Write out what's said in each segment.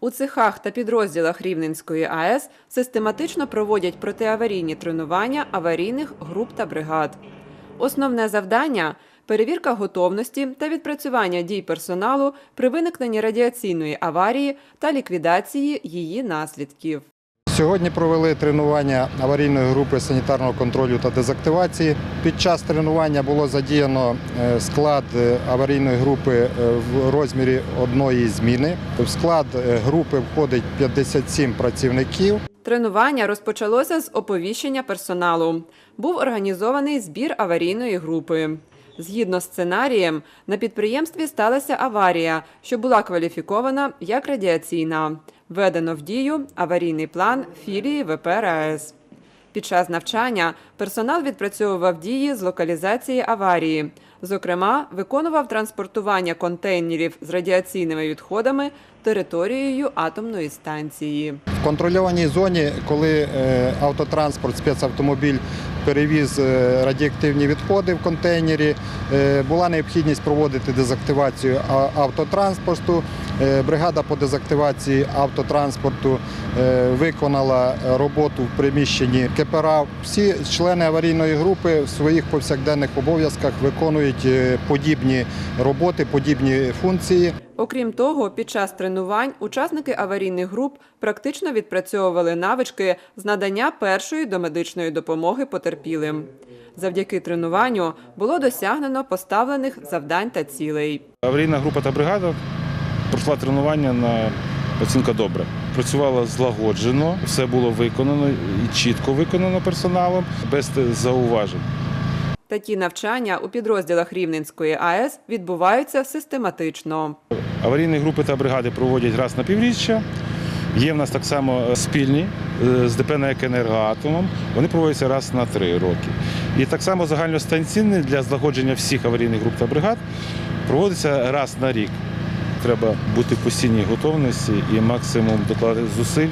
У цехах та підрозділах Рівненської АЕС систематично проводять протиаварійні тренування аварійних груп та бригад. Основне завдання перевірка готовності та відпрацювання дій персоналу при виникненні радіаційної аварії та ліквідації її наслідків. Сьогодні провели тренування аварійної групи санітарного контролю та дезактивації. Під час тренування було задіяно е, склад е, аварійної групи е, в розмірі одної зміни. В склад групи входить 57 працівників. Тренування розпочалося з оповіщення персоналу. Був організований збір аварійної групи. Згідно з сценарієм, на підприємстві сталася аварія, що була кваліфікована як радіаційна. Введено в дію аварійний план філії ВП. Під час навчання персонал відпрацьовував дії з локалізації аварії. Зокрема, виконував транспортування контейнерів з радіаційними відходами територією атомної станції. В контрольованій зоні, коли е, автотранспорт, спецавтомобіль перевіз е, радіоактивні відходи в контейнері, е, була необхідність проводити дезактивацію автотранспорту. Бригада по дезактивації автотранспорту виконала роботу в приміщенні КПРА. Всі члени аварійної групи в своїх повсякденних обов'язках виконують е, подібні роботи, подібні функції. Окрім того, під час тренувань учасники аварійних груп практично відпрацьовували навички з надання першої домедичної допомоги потерпілим. Завдяки тренуванню було досягнено поставлених завдань та цілей. Аварійна група та бригада пройшла тренування на оцінка добре. Працювала злагоджено, все було виконано і чітко виконано персоналом, без зауважень. Такі навчання у підрозділах Рівненської АЕС відбуваються систематично. Аварійні групи та бригади проводять раз на півріччя. Є в нас так само спільні е, з ДП «НЕК «Енергоатомом». Вони проводяться раз на три роки. І так само загальностанційні для злагодження всіх аварійних груп та бригад проводиться раз на рік. Треба бути в постійній готовності і максимум докладати зусиль.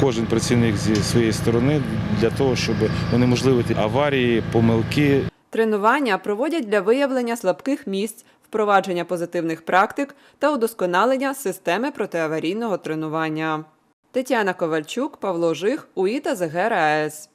Кожен працівник зі своєї сторони для того, щоб унеможливити аварії, помилки Тренування проводять для виявлення слабких місць, впровадження позитивних практик та удосконалення системи протиаварійного тренування. Тетяна Ковальчук, Павло Жих, УІТА ЗГРАЕС.